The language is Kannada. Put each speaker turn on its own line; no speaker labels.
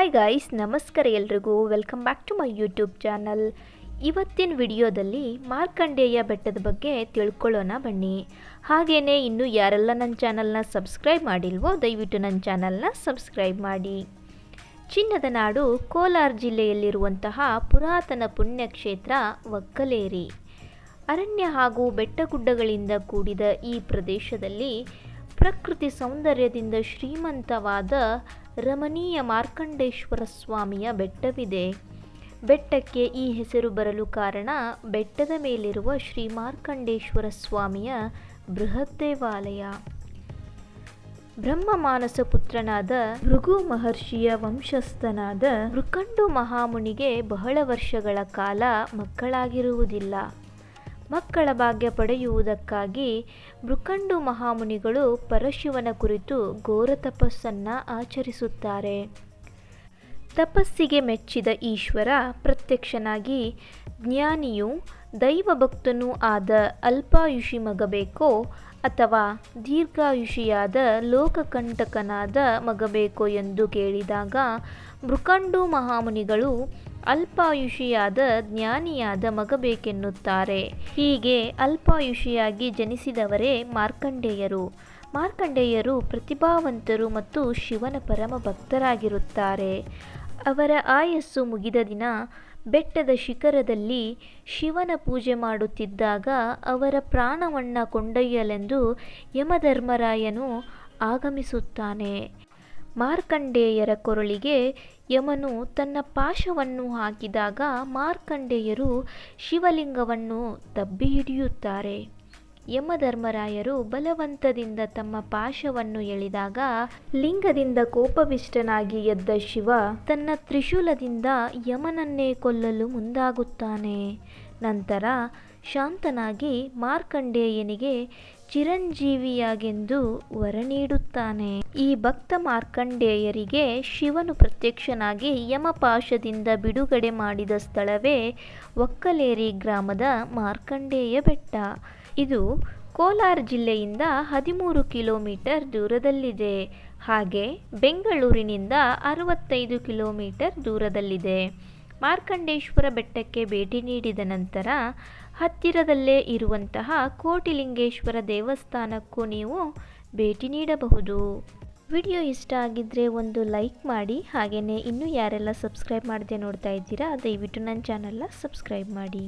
ಹಾಯ್ ಗಾಯ್ಸ್ ನಮಸ್ಕಾರ ಎಲ್ರಿಗೂ. Welcome back to my YouTube channel ಇವತ್ತಿನ ವಿಡಿಯೋದಲ್ಲಿ ಮಾರ್ಕಂಡೇಯ ಬೆಟ್ಟದ ಬಗ್ಗೆ ತಿಳ್ಕೊಳ್ಳೋಣ ಬನ್ನಿ. ಹಾಗೆಯೇ ಇನ್ನೂ ಯಾರೆಲ್ಲ ನನ್ನ ಚಾನಲ್ನ ಸಬ್ಸ್ಕ್ರೈಬ್ ಮಾಡಿಲ್ವೋ, ದಯವಿಟ್ಟು ನನ್ನ ಚಾನಲ್ನ ಸಬ್ಸ್ಕ್ರೈಬ್ ಮಾಡಿ. ಚಿನ್ನದ ನಾಡು ಕೋಲಾರ ಜಿಲ್ಲೆಯಲ್ಲಿರುವಂತಹ ಪುರಾತನ ಪುಣ್ಯಕ್ಷೇತ್ರ ಒಕ್ಕಲೇರಿ. ಅರಣ್ಯ ಹಾಗೂ ಬೆಟ್ಟಗುಡ್ಡಗಳಿಂದ ಕೂಡಿದ ಈ ಪ್ರದೇಶದಲ್ಲಿ ಪ್ರಕೃತಿ ಸೌಂದರ್ಯದಿಂದ ಶ್ರೀಮಂತವಾದ ರಮಣೀಯ ಮಾರ್ಕಂಡೇಶ್ವರ ಸ್ವಾಮಿಯ ಬೆಟ್ಟವಿದೆ. ಬೆಟ್ಟಕ್ಕೆ ಈ ಹೆಸರು ಬರಲು ಕಾರಣ ಬೆಟ್ಟದ ಮೇಲಿರುವ ಶ್ರೀ ಮಾರ್ಕಂಡೇಶ್ವರ ಸ್ವಾಮಿಯ ಬೃಹತ್ ದೇವಾಲಯ. ಬ್ರಹ್ಮ ಮಾನಸ ಪುತ್ರನಾದ ಭೃಗು ಮಹರ್ಷಿಯ ವಂಶಸ್ಥನಾದ ಮೃಕಂಡು ಮಹಾಮುನಿಗೆ ಬಹಳ ವರ್ಷಗಳ ಕಾಲ ಮಕ್ಕಳಾಗಿರುವುದಿಲ್ಲ. ಮಕ್ಕಳ ಭಾಗ್ಯ ಪಡೆಯುವುದಕ್ಕಾಗಿ ಮೃಕಂಡು ಮಹಾಮುನಿಗಳು ಪರಶಿವನ ಕುರಿತು ಘೋರ ತಪಸ್ಸನ್ನು ಆಚರಿಸುತ್ತಾರೆ. ತಪಸ್ಸಿಗೆ ಮೆಚ್ಚಿದ ಈಶ್ವರ ಪ್ರತ್ಯಕ್ಷನಾಗಿ ಜ್ಞಾನಿಯು ದೈವಭಕ್ತನೂ ಆದ ಅಲ್ಪಾಯುಷಿ ಮಗಬೇಕೋ ಅಥವಾ ದೀರ್ಘಾಯುಷಿಯಾದ ಲೋಕಕಂಟಕನಾದ ಮಗಬೇಕೋ ಎಂದು ಕೇಳಿದಾಗ ಮೃಕಂಡು ಮಹಾಮುನಿಗಳು ಅಲ್ಪಾಯುಷಿಯಾದ ಜ್ಞಾನಿಯಾದ ಮಗ ಬೇಕೆನ್ನುತ್ತಾರೆ. ಹೀಗೆ ಅಲ್ಪಾಯುಷಿಯಾಗಿ ಜನಿಸಿದವರೇ ಮಾರ್ಕಂಡೇಯರು. ಮಾರ್ಕಂಡೇಯರು ಪ್ರತಿಭಾವಂತರು ಮತ್ತು ಶಿವನ ಪರಮ ಭಕ್ತರಾಗಿರುತ್ತಾರೆ. ಅವರ ಆಯಸ್ಸು ಮುಗಿದ ದಿನ ಬೆಟ್ಟದ ಶಿಖರದಲ್ಲಿ ಶಿವನ ಪೂಜೆ ಮಾಡುತ್ತಿದ್ದಾಗ ಅವರ ಪ್ರಾಣವನ್ನು ಕೊಂಡೊಯ್ಯಲೆಂದು ಯಮಧರ್ಮರಾಯನು ಆಗಮಿಸುತ್ತಾನೆ. ಮಾರ್ಕಂಡೇಯರ ಕೊರಳಿಗೆ ಯಮನು ತನ್ನ ಪಾಶವನ್ನು ಹಾಕಿದಾಗ ಮಾರ್ಕಂಡೇಯರು ಶಿವಲಿಂಗವನ್ನು ತಬ್ಬಿ ಹಿಡಿಯುತ್ತಾರೆ. ಯಮಧರ್ಮರಾಯರು ಬಲವಂತದಿಂದ ತಮ್ಮ ಪಾಶವನ್ನು ಎಳೆದಾಗ ಲಿಂಗದಿಂದ ಕೋಪವಿಷ್ಟನಾಗಿ ಎದ್ದ ಶಿವ ತನ್ನ ತ್ರಿಶೂಲದಿಂದ ಯಮನನ್ನೇ ಕೊಲ್ಲಲು ಮುಂದಾಗುತ್ತಾನೆ. ನಂತರ ಶಾಂತನಾಗಿ ಮಾರ್ಕಂಡೇಯನಿಗೆ ಚಿರಂಜೀವಿಯಾಗೆಂದು ವರ ನೀಡುತ್ತಾನೆ. ಈ ಭಕ್ತ ಮಾರ್ಕಂಡೇಯರಿಗೆ ಶಿವನು ಪ್ರತ್ಯಕ್ಷನಾಗಿ ಯಮಪಾಶದಿಂದ ಬಿಡುಗಡೆ ಮಾಡಿದ ಸ್ಥಳವೇ ಒಕ್ಕಲೇರಿ ಗ್ರಾಮದ ಮಾರ್ಕಂಡೇಯ ಬೆಟ್ಟ. ಇದು ಕೋಲಾರ ಜಿಲ್ಲೆಯಿಂದ ಹದಿಮೂರು ಕಿಲೋಮೀಟರ್ ದೂರದಲ್ಲಿದೆ. ಹಾಗೆ ಬೆಂಗಳೂರಿನಿಂದ ಅರವತ್ತೈದು ಕಿಲೋಮೀಟರ್ ದೂರದಲ್ಲಿದೆ. ಮಾರ್ಕಂಡೇಶ್ವರ ಬೆಟ್ಟಕ್ಕೆ ಭೇಟಿ ನೀಡಿದ ನಂತರ ಹತ್ತಿರದಲ್ಲೇ ಇರುವಂತಹ ಕೋಟಿಲಿಂಗೇಶ್ವರ ದೇವಸ್ಥಾನಕ್ಕೂ ನೀವು ಭೇಟಿ ನೀಡಬಹುದು. ವಿಡಿಯೋ ಇಷ್ಟ ಆಗಿದ್ದರೆ ಒಂದು ಲೈಕ್ ಮಾಡಿ ಹಾಗೆಯೇ ಇನ್ನೂ ಯಾರೆಲ್ಲ ಸಬ್ಸ್ಕ್ರೈಬ್ ಮಾಡದೆ ನೋಡ್ತಾ ಇದ್ದೀರಾ, ದಯವಿಟ್ಟು ನನ್ನ ಚಾನಲ್ನ ಸಬ್ಸ್ಕ್ರೈಬ್ ಮಾಡಿ.